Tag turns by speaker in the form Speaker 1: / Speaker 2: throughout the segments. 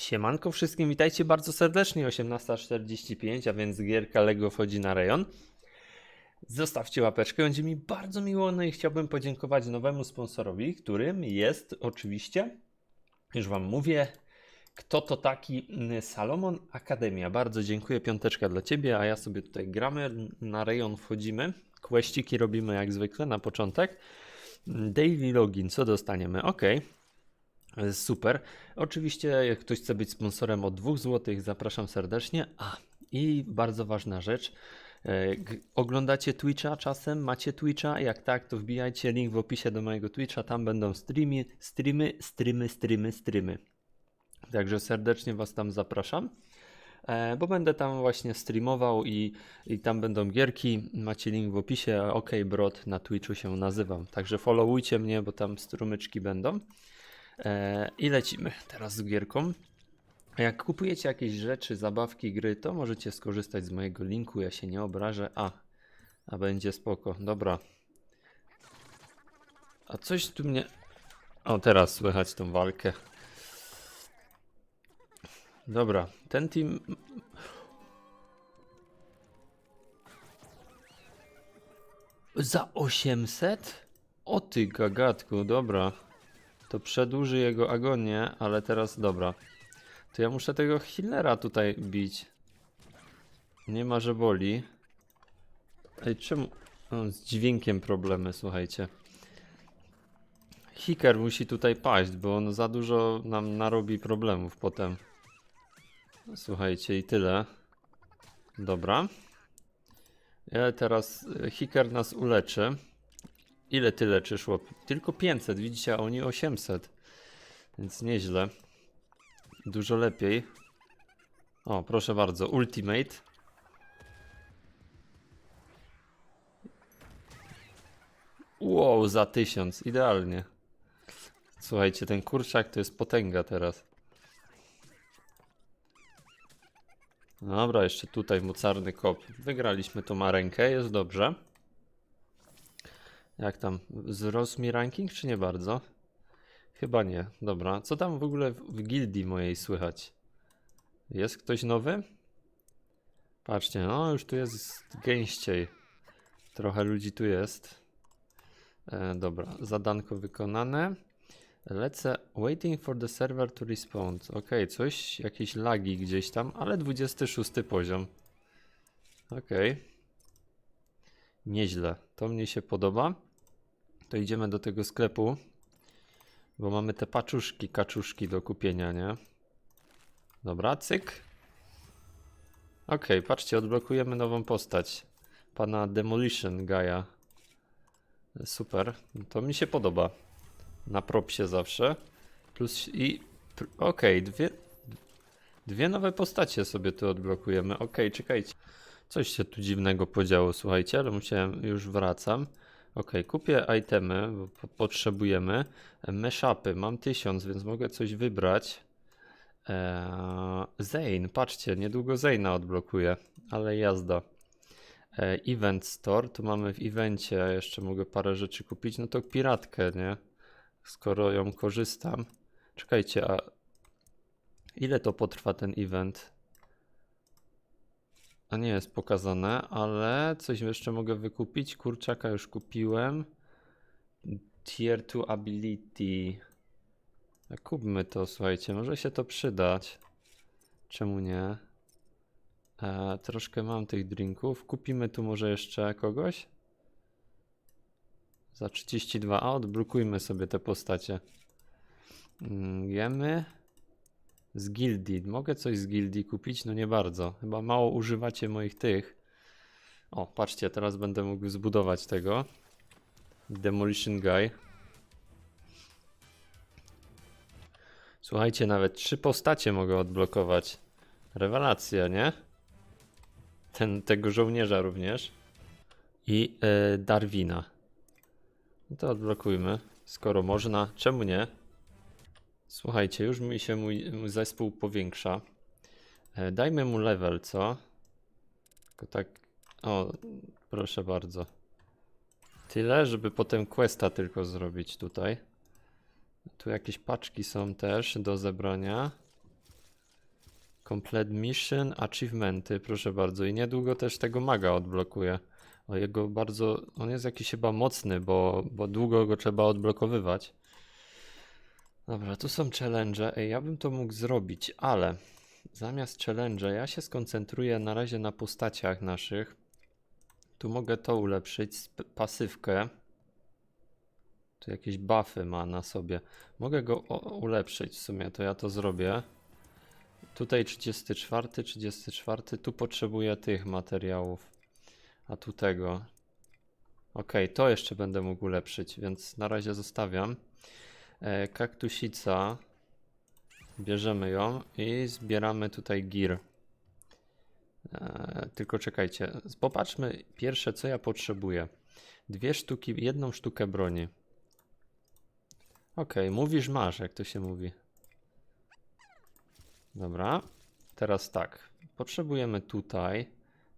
Speaker 1: Siemanko wszystkim, witajcie bardzo serdecznie. 18.45, a więc gierka Lego wchodzi na rejon. Zostawcie łapeczkę, będzie mi bardzo miło. No i chciałbym podziękować nowemu sponsorowi, którym jest oczywiście, już Wam mówię, kto to taki mm, Salomon Akademia. Bardzo dziękuję, piąteczka dla Ciebie, a ja sobie tutaj gramy, na rejon wchodzimy. Kłeściki robimy jak zwykle na początek. Daily login, co dostaniemy? Ok. Super. Oczywiście, jak ktoś chce być sponsorem od 2 zł, zapraszam serdecznie. A, i bardzo ważna rzecz. e, Oglądacie Twitcha czasem? Macie Twitcha? Jak tak, to wbijajcie link w opisie do mojego Twitcha. Tam będą streamy, streamy, streamy, streamy, streamy. Także serdecznie Was tam zapraszam. E, Bo będę tam właśnie streamował i, i tam będą gierki. Macie link w opisie. OK Brod na Twitchu się nazywam. Także followujcie mnie, bo tam strumyczki będą. E, I lecimy teraz z gierką. Jak kupujecie jakieś rzeczy, zabawki, gry, to możecie skorzystać z mojego linku. Ja się nie obrażę. A, a będzie spoko. Dobra. A coś tu mnie. O, teraz słychać tą walkę. Dobra, ten team. Za 800? O ty gagatku, dobra. To przedłuży jego agonię, ale teraz dobra. To ja muszę tego healera tutaj bić. Nie ma, że boli. Ej, czemu? O, z dźwiękiem problemy, słuchajcie. Hiker musi tutaj paść, bo on za dużo nam narobi problemów potem. Słuchajcie, i tyle. Dobra. Ja teraz e, Hiker nas uleczy. Ile ty leczysz, chłop? Tylko 500, widzicie, a oni 800. Więc nieźle. Dużo lepiej. O, proszę bardzo, Ultimate. Wow, za 1000, idealnie. Słuchajcie, ten kurczak to jest potęga teraz. Dobra, jeszcze tutaj mocarny kop. Wygraliśmy tą arenkę, jest dobrze. Jak tam? Wzrósł mi ranking, czy nie bardzo? Chyba nie. Dobra. Co tam w ogóle w, w gildii mojej słychać? Jest ktoś nowy? Patrzcie, no już tu jest gęściej. Trochę ludzi tu jest. E, dobra, zadanko wykonane. Lecę. Waiting for the server to respond. Ok, coś, jakieś lagi gdzieś tam, ale 26 poziom. Ok. Nieźle. To mnie się podoba. To idziemy do tego sklepu. Bo mamy te paczuszki, kaczuszki do kupienia, nie? Dobra, cyk. Ok, patrzcie, odblokujemy nową postać. Pana Demolition Gaia. Super, to mi się podoba. Na propsie zawsze. Plus i... Okej, dwie... Dwie nowe postacie sobie tu odblokujemy. Okej, czekajcie. Coś się tu dziwnego podziało, słuchajcie, ale musiałem, już wracam. Ok, kupię itemy, bo po- potrzebujemy. Mashupy, mam 1000, więc mogę coś wybrać. Eee, Zane, patrzcie, niedługo Zane'a odblokuję, ale jazda. E, event Store, tu mamy w evencie, jeszcze mogę parę rzeczy kupić. No to piratkę, nie? Skoro ją korzystam. Czekajcie, a ile to potrwa ten event? A nie jest pokazane, ale coś jeszcze mogę wykupić. Kurczaka już kupiłem. Tier 2 ability. A Kupmy to, słuchajcie, może się to przydać. Czemu nie? E, troszkę mam tych drinków. Kupimy tu może jeszcze kogoś? Za 32. A odblokujmy sobie te postacie. Mm, Jemy. Z gildii. Mogę coś z gildii kupić? No nie bardzo. Chyba mało używacie moich tych. O, patrzcie, teraz będę mógł zbudować tego. Demolition Guy. Słuchajcie, nawet trzy postacie mogę odblokować. Rewelacja, nie? Ten, tego żołnierza również. I e, Darwina. No to odblokujmy. Skoro można, czemu nie? Słuchajcie, już mi się mój, mój zespół powiększa. E, dajmy mu level, co? Tylko tak. O, proszę bardzo. Tyle, żeby potem questa tylko zrobić tutaj. Tu jakieś paczki są też do zebrania. Complete Mission, achievementy, proszę bardzo. I niedługo też tego maga odblokuję. O jego bardzo, on jest jakiś chyba mocny, bo, bo długo go trzeba odblokowywać. Dobra, tu są challenge. Ej, ja bym to mógł zrobić, ale zamiast challenge ja się skoncentruję na razie na postaciach naszych. Tu mogę to ulepszyć, pasywkę. Tu jakieś buffy ma na sobie. Mogę go ulepszyć w sumie, to ja to zrobię. Tutaj 34, 34, tu potrzebuję tych materiałów. A tu tego. Ok, to jeszcze będę mógł ulepszyć, więc na razie zostawiam. E, kaktusica. Bierzemy ją i zbieramy tutaj gear. E, tylko czekajcie, popatrzmy pierwsze co ja potrzebuję. Dwie sztuki, jedną sztukę broni. Ok, mówisz masz, jak to się mówi. Dobra, teraz tak. Potrzebujemy tutaj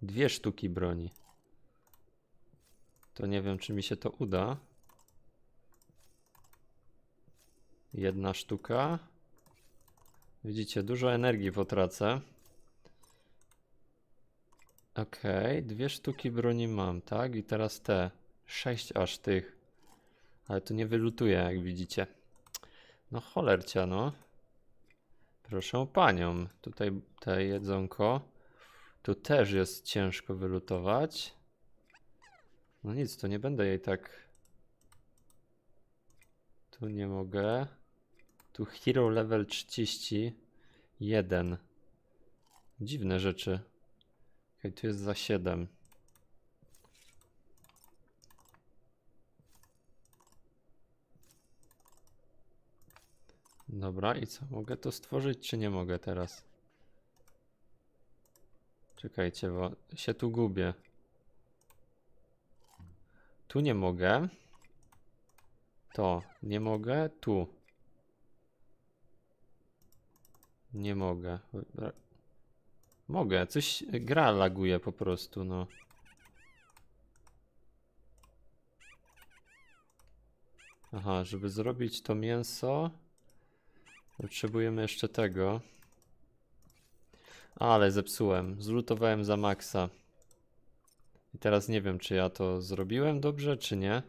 Speaker 1: dwie sztuki broni. To nie wiem, czy mi się to uda. Jedna sztuka. Widzicie, dużo energii potracę. Okej, dwie sztuki broni mam, tak? I teraz te. Sześć aż tych. Ale to nie wylutuję, jak widzicie. No cholercia, no. Proszę panią, tutaj te jedzonko. Tu też jest ciężko wylutować. No nic, to nie będę jej tak. Tu nie mogę. Tu hero level 31. Dziwne rzeczy. Okej, tu jest za 7. Dobra, i co? Mogę to stworzyć, czy nie mogę teraz? Czekajcie, bo się tu gubię. Tu nie mogę. To nie mogę. Tu. Nie mogę. Mogę. Coś gra laguje po prostu, no. Aha, żeby zrobić to mięso, potrzebujemy jeszcze tego. Ale zepsułem. Zlutowałem za maksa. I teraz nie wiem, czy ja to zrobiłem dobrze, czy nie.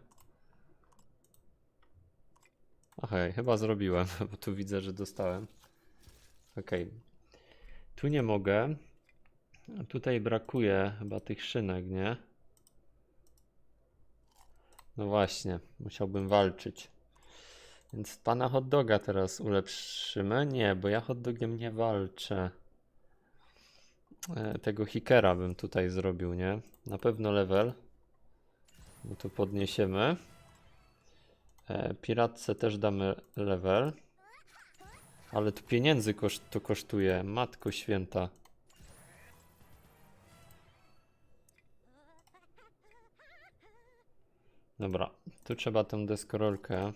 Speaker 1: Okej, chyba zrobiłem, bo tu widzę, że dostałem. Okej. Tu nie mogę. Tutaj brakuje chyba tych szynek, nie? No właśnie, musiałbym walczyć. Więc pana hot doga teraz ulepszymy? Nie, bo ja hot dogiem nie walczę. E, Tego hikera bym tutaj zrobił, nie? Na pewno level. No to podniesiemy. E, Piratce też damy level. Ale tu pieniędzy koszt, to kosztuje. Matko święta. Dobra, tu trzeba tą deskorolkę.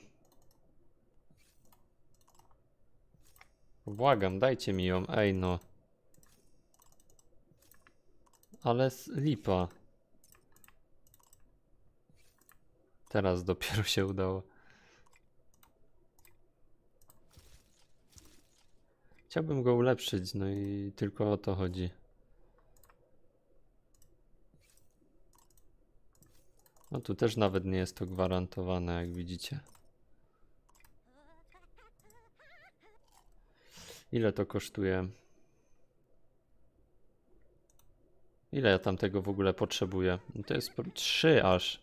Speaker 1: Błagam, dajcie mi ją. Ej no. Ale lipa. Teraz dopiero się udało. Chciałbym go ulepszyć, no i tylko o to chodzi. No tu też nawet nie jest to gwarantowane, jak widzicie. Ile to kosztuje? Ile ja tam tego w ogóle potrzebuję? No To jest 3 aż.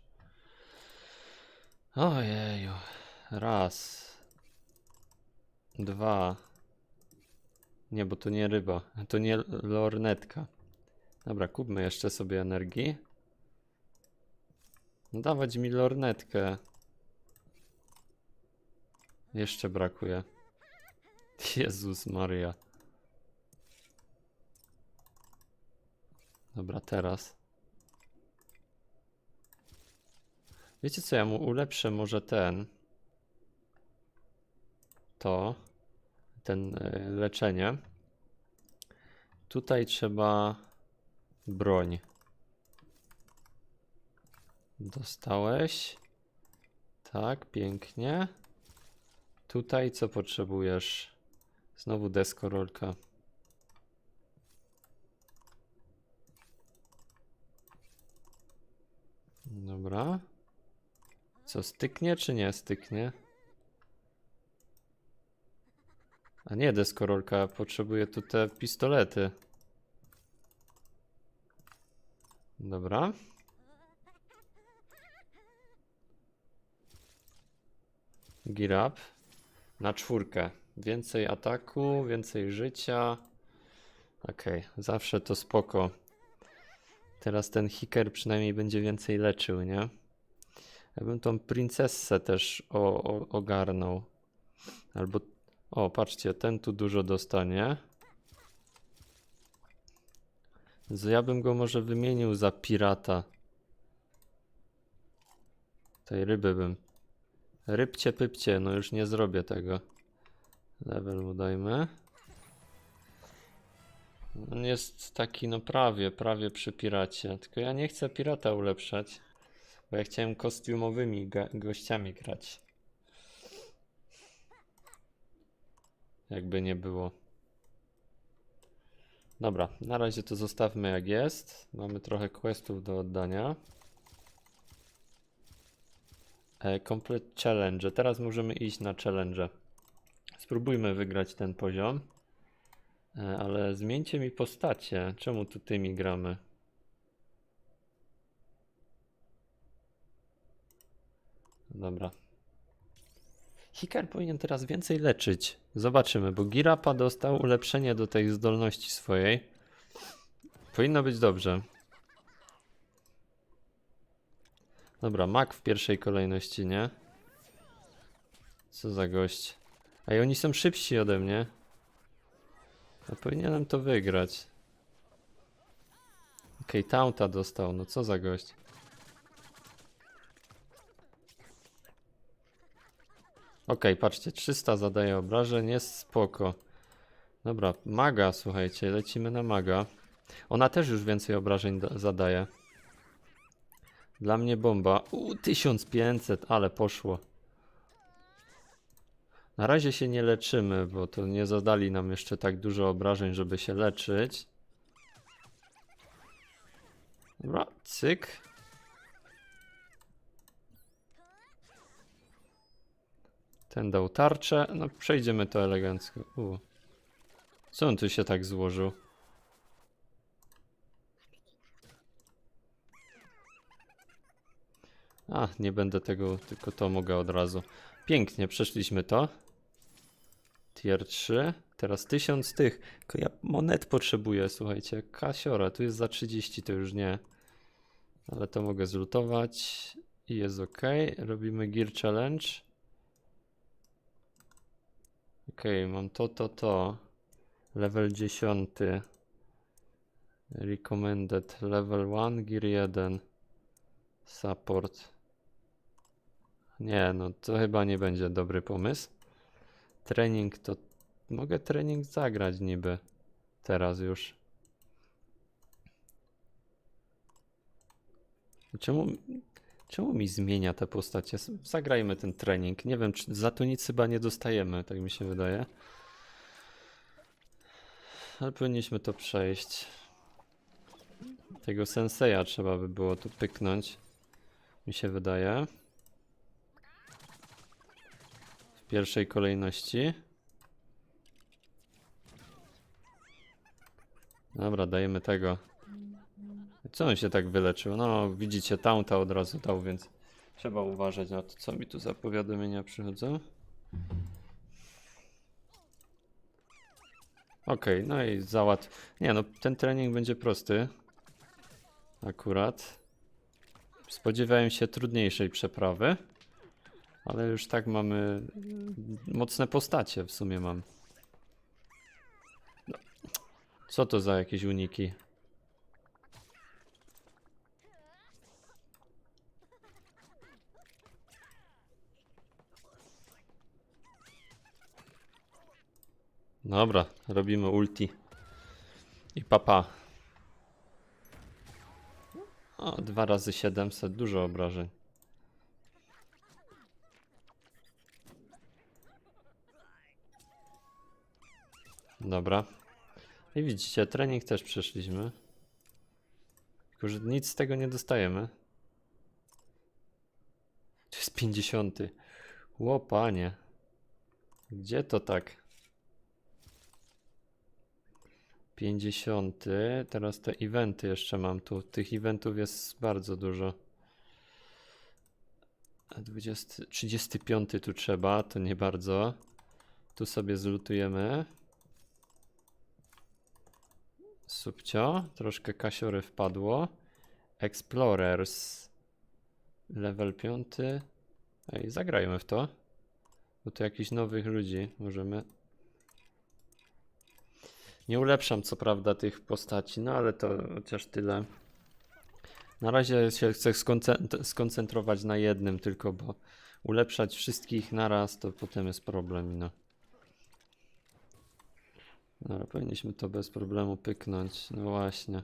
Speaker 1: Ojeju. Raz. Dwa. Nie, bo to nie ryba. To nie lornetka. Dobra, kupmy jeszcze sobie energii. No dawać mi lornetkę. Jeszcze brakuje. Jezus Maria. Dobra, teraz. Wiecie co, ja mu ulepszę może ten. To ten e, leczenie. Tutaj trzeba broń. Dostałeś. Tak, pięknie. Tutaj co potrzebujesz? Znowu deskorolka. Dobra. Co, styknie czy nie styknie? A nie, deskorolka, potrzebuję tu te pistolety. Dobra. Gear up. Na czwórkę. Więcej ataku, więcej życia. Okej, zawsze to spoko. Teraz ten hiker przynajmniej będzie więcej leczył, nie? Ja bym tą princessę też o, o, ogarnął. Albo. O, patrzcie, ten tu dużo dostanie. Ja bym go może wymienił za pirata. Tej ryby bym. Rybcie pypcie, no już nie zrobię tego. Level mu dajmy. On jest taki, no prawie, prawie przy piracie. Tylko ja nie chcę pirata ulepszać. Bo ja chciałem kostiumowymi gościami grać. Jakby nie było. Dobra, na razie to zostawmy jak jest. Mamy trochę questów do oddania. E, complete challenge. Teraz możemy iść na challenge. Spróbujmy wygrać ten poziom. E, ale zmieńcie mi postacie. Czemu tu tymi gramy? Dobra. Hikar powinien teraz więcej leczyć. Zobaczymy, bo Girapa dostał ulepszenie do tej zdolności swojej. Powinno być dobrze. Dobra, Mak w pierwszej kolejności, nie? Co za gość. A i oni są szybsi ode mnie. Ja powinienem to wygrać. Okej, okay, Taunta dostał, no co za gość. Okej, patrzcie, 300 zadaje obrażeń, jest spoko. Dobra, maga, słuchajcie, lecimy na maga. Ona też już więcej obrażeń da- zadaje. Dla mnie bomba. U, 1500, ale poszło. Na razie się nie leczymy, bo to nie zadali nam jeszcze tak dużo obrażeń, żeby się leczyć. Dobra, cyk. Ten dał tarczę. No, przejdziemy to elegancko. U. Co on tu się tak złożył? A, nie będę tego, tylko to mogę od razu. Pięknie, przeszliśmy to. Tier 3. Teraz 1000 tych. Tylko ja monet potrzebuję, słuchajcie. Kasiora, tu jest za 30, to już nie. Ale to mogę zlutować. I jest ok. Robimy Gear Challenge. Ok, mam to, to, to. Level 10. Recommended. Level 1, Gear 1. Support. Nie, no to chyba nie będzie dobry pomysł. Trening to. Mogę trening zagrać niby. Teraz już. Czemu, czemu mi zmienia te postacie? Zagrajmy ten trening. Nie wiem, czy za to nic chyba nie dostajemy, tak mi się wydaje. Ale powinniśmy to przejść. Tego senseja trzeba by było tu pyknąć. Mi się wydaje. W pierwszej kolejności. Dobra, dajemy tego. Co on się tak wyleczył? No, widzicie, taunta od razu dał, więc trzeba uważać na to, co mi tu za powiadomienia przychodzą. Okej, no i załatw. Nie no, ten trening będzie prosty. Akurat. Spodziewałem się trudniejszej przeprawy. Ale już tak mamy mocne postacie w sumie mam. No. Co to za jakieś uniki? Dobra, robimy ulti. I papa. O, dwa razy 700, dużo obrażeń. Dobra. I widzicie, trening też przeszliśmy. Tylko, że nic z tego nie dostajemy. To jest 50. Łopanie. Gdzie to tak? 50. Teraz te eventy jeszcze mam tu. Tych eventów jest bardzo dużo. A 20, 35 tu trzeba, to nie bardzo. Tu sobie zlutujemy. Subcio, troszkę kasiory wpadło. Explorers. Level 5. Ej, zagrajmy w to. Bo tu jakichś nowych ludzi możemy. Nie ulepszam co prawda tych postaci, no ale to chociaż tyle. Na razie się chcę skoncent- skoncentrować na jednym tylko, bo ulepszać wszystkich naraz to potem jest problem, no. Dobra, powinniśmy to bez problemu pyknąć, no właśnie.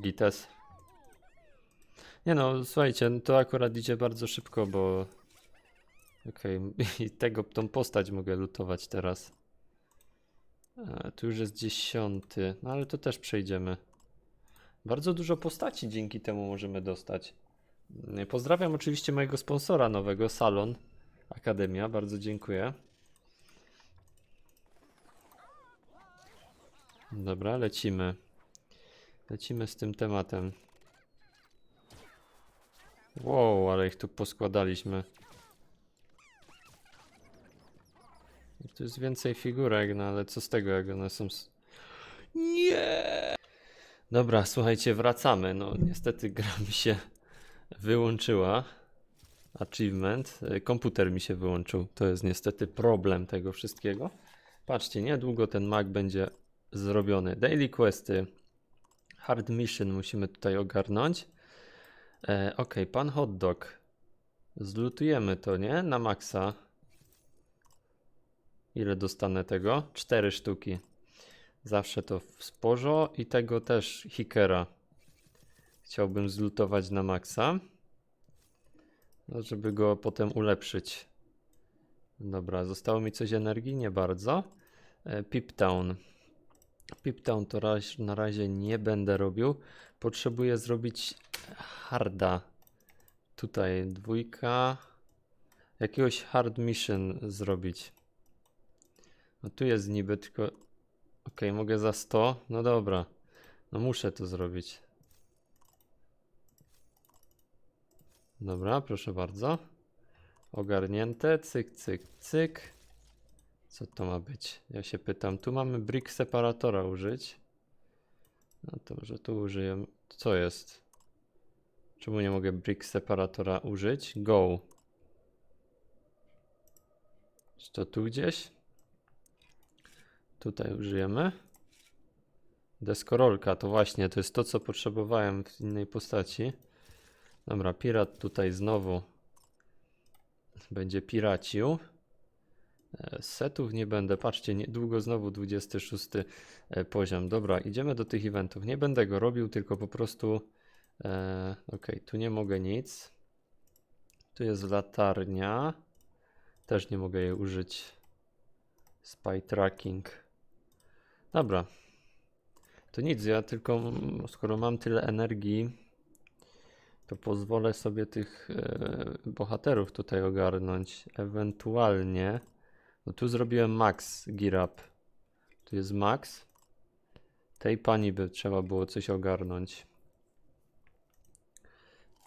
Speaker 1: Gites. Nie no, słuchajcie, no to akurat idzie bardzo szybko, bo... Okej, i tego, tą postać mogę lutować teraz. E, tu już jest dziesiąty, no ale to też przejdziemy. Bardzo dużo postaci dzięki temu możemy dostać. E, Pozdrawiam oczywiście mojego sponsora nowego, Salon Akademia, bardzo dziękuję. Dobra, lecimy. Lecimy z tym tematem. Wow, ale ich tu poskładaliśmy. Tu jest więcej figurek, no ale co z tego, jak one są. Nie! Dobra, słuchajcie, wracamy. No, niestety gra mi się wyłączyła. Achievement. Y, Komputer mi się wyłączył. To jest niestety problem tego wszystkiego. Patrzcie, niedługo ten Mac będzie zrobiony. Daily questy. Hard mission musimy tutaj ogarnąć. E, ok, pan hot dog. Zlutujemy to, nie? Na maksa. Ile dostanę tego? Cztery sztuki. Zawsze to w sporzo i tego też hikera. Chciałbym zlutować na maksa. No, żeby go potem ulepszyć. Dobra, zostało mi coś energii? Nie bardzo. E, Piptown. Piptown to raz, na razie nie będę robił. Potrzebuję zrobić harda. Tutaj dwójka. Jakiegoś hard mission zrobić. No tu jest niby tylko. Ok, mogę za 100. No dobra. No muszę to zrobić. Dobra, proszę bardzo. Ogarnięte. Cyk, cyk, cyk. Co to ma być? Ja się pytam. Tu mamy brick separatora użyć. No to może tu użyję. Co jest? Czemu nie mogę brick separatora użyć? Go. Czy to tu gdzieś? Tutaj użyjemy. Deskorolka to właśnie, to jest to, co potrzebowałem w innej postaci. Dobra, pirat tutaj znowu będzie piracił. E, Setów nie będę. Patrzcie, niedługo znowu 26 e, poziom. Dobra, idziemy do tych eventów. Nie będę go robił, tylko po prostu. E, ok, tu nie mogę nic. Tu jest latarnia. Też nie mogę jej użyć. Spy tracking. Dobra. To nic, ja tylko skoro mam tyle energii, to pozwolę sobie tych e, bohaterów tutaj ogarnąć. Ewentualnie. No tu zrobiłem max gear up. Tu jest max. Tej pani by trzeba było coś ogarnąć.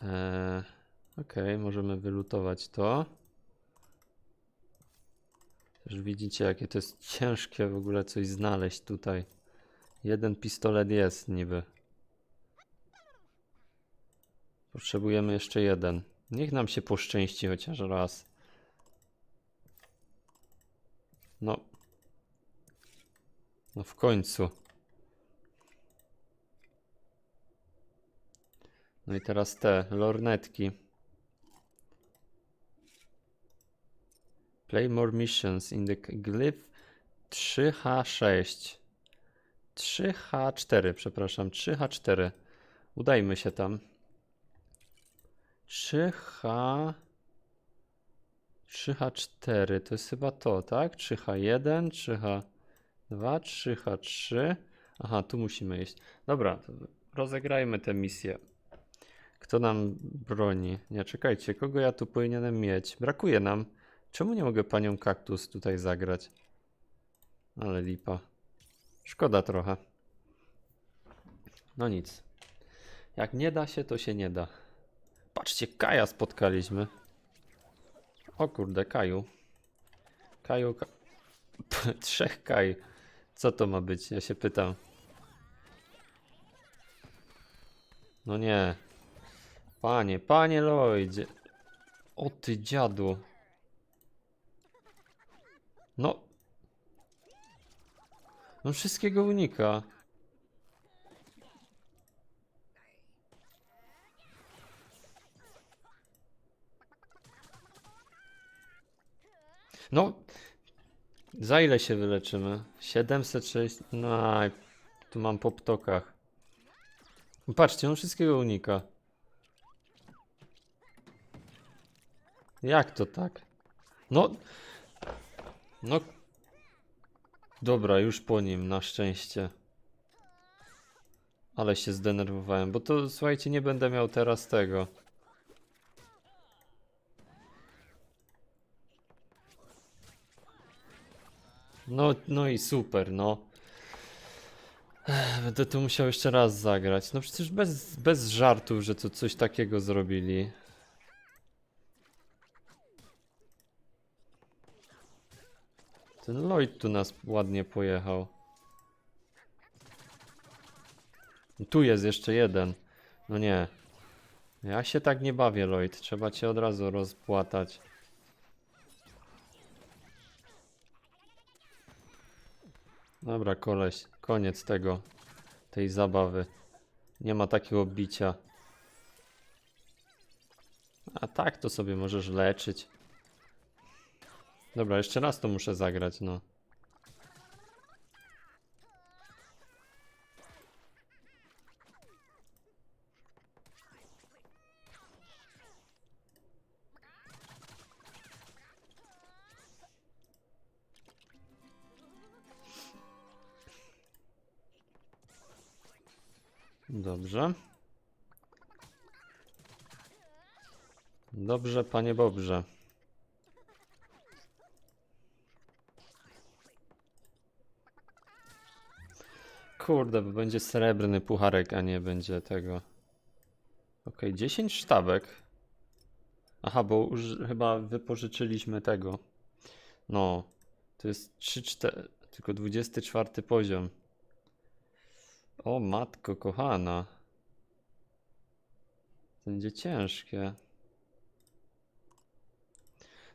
Speaker 1: Eee, ok, możemy wylutować to. Też widzicie, jakie to jest ciężkie w ogóle coś znaleźć tutaj. Jeden pistolet jest niby. Potrzebujemy jeszcze jeden. Niech nam się poszczęści chociaż raz. No. No w końcu. No i teraz te lornetki. Play more missions in the glyph 3H6. 3H4, przepraszam, 3H4. Udajmy się tam. 3H. 3H4 to jest chyba to, tak? 3H1, 3H2, 3H3. Aha, tu musimy iść. Dobra, rozegrajmy tę misję. Kto nam broni? Nie, czekajcie, kogo ja tu powinienem mieć? Brakuje nam. Czemu nie mogę panią kaktus tutaj zagrać? Ale lipa. Szkoda trochę. No nic. Jak nie da się, to się nie da. Patrzcie, Kaja spotkaliśmy. O kurde, Kaju. Kaju, ka... Trzech Kaj. Co to ma być? Ja się pytam. No nie. Panie, panie Lloydzie. O ty dziadu. No. No wszystkiego unika. No. Za ile się wyleczymy? 706. No, tu mam po ptokach. Patrzcie, on wszystkiego unika. Jak to tak? No. No. Dobra, już po nim, na szczęście. Ale się zdenerwowałem, bo to słuchajcie, nie będę miał teraz tego. No, no i super, no. Będę to musiał jeszcze raz zagrać. No przecież bez, bez żartów, że to coś takiego zrobili. Ten Lloyd tu nas ładnie pojechał. Tu jest jeszcze jeden. No nie. Ja się tak nie bawię, Lloyd. Trzeba cię od razu rozpłatać. Dobra, koleś. Koniec tego. Tej zabawy. Nie ma takiego bicia. A tak to sobie możesz leczyć. Dobra, jeszcze raz to muszę zagrać, no. Dobrze. Dobrze, panie Bobrze. Kurde, bo będzie srebrny pucharek, a nie będzie tego. Okej, 10 sztabek. Aha, bo uży- chyba wypożyczyliśmy tego. No, to jest 3-4, tylko 24 poziom. O matko kochana. Będzie ciężkie.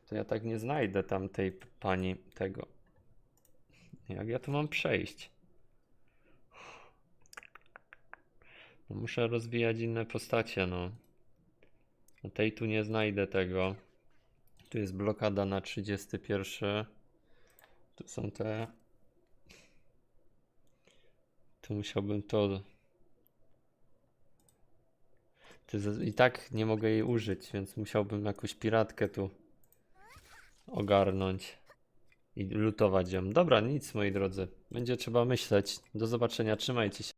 Speaker 1: To ja tak nie znajdę tam tej p- pani tego. Jak ja tu mam przejść? No muszę rozwijać inne postacie, no. A tej tu nie znajdę tego. Tu jest blokada na 31. Tu są te. Tu musiałbym to. I tak nie mogę jej użyć, więc musiałbym jakąś piratkę tu ogarnąć i lutować ją. Dobra, nic moi drodzy. Będzie trzeba myśleć. Do zobaczenia, trzymajcie się.